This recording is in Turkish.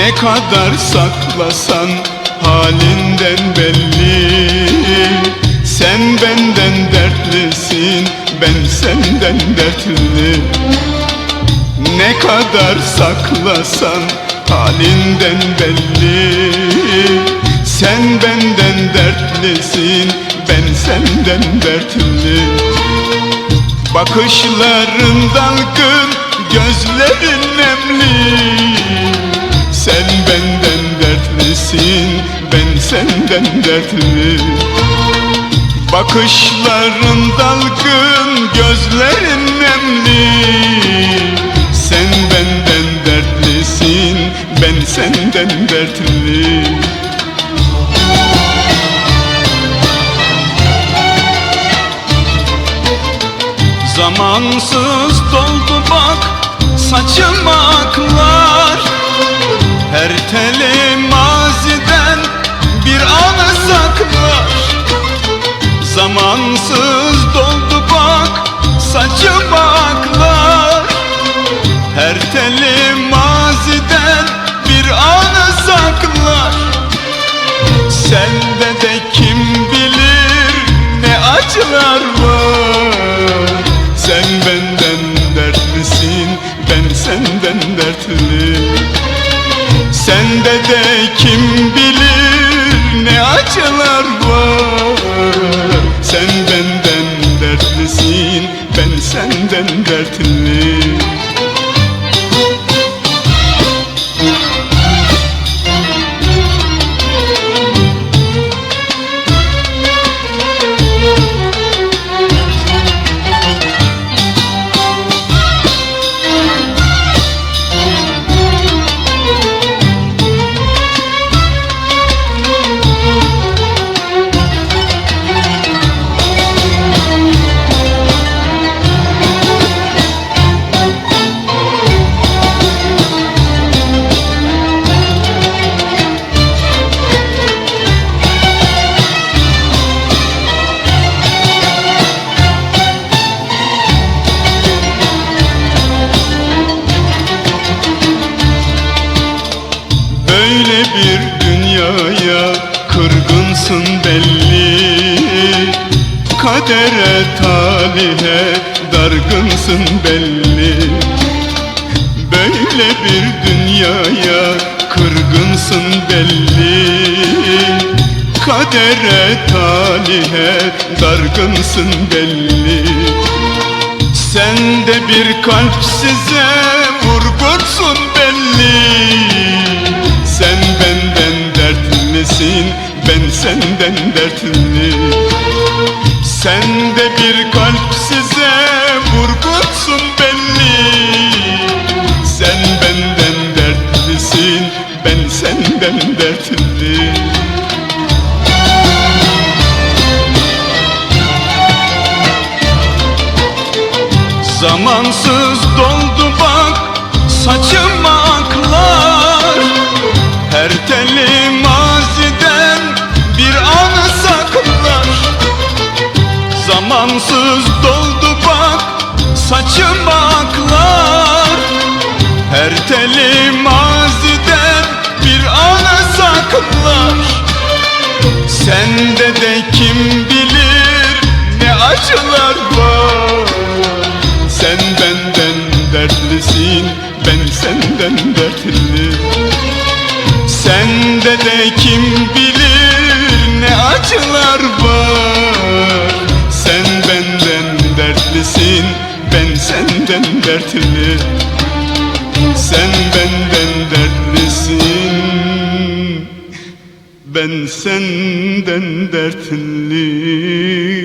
Ne kadar saklasan halinden belli. Sen benden dertlisin ben senden dertli. Ne kadar saklasan halinden belli. Sen benden dertlisin ben senden dertli. Bakışların dalgın, gözlerin nemli dertlisin, ben senden dertli Bakışların dalgın, gözlerin nemli. Sen benden dertlisin, ben senden dertli. Zamansız doldu bak saçım aklar. Her teli De kim bilir ne acılar var? Sen benden dertlisin ben senden dertli Sende de kim bilir ne acılar var? Sen benden dertlisin ben senden dertli Böyle bir dünyaya kırgınsın belli. Kadere talihe dargınsın belli. Böyle bir dünyaya kırgınsın belli. Kadere talihe dargınsın belli. Sen de bir kalp size senden dertli Sen de bir kalp size vurgunsun belli. Sen benden dertlisin ben senden dertli. Zamansız doldu bak saçım Zamansız doldu bak saçım aklar Her teli maziden bir anı saklar. Sende de kim bilir ne acılar var. Sen benden dertlisin ben senden dertli. Sende de kim bilir ne acılar var dertlisin ben senden dertli Sen benden dertlisin ben senden dertli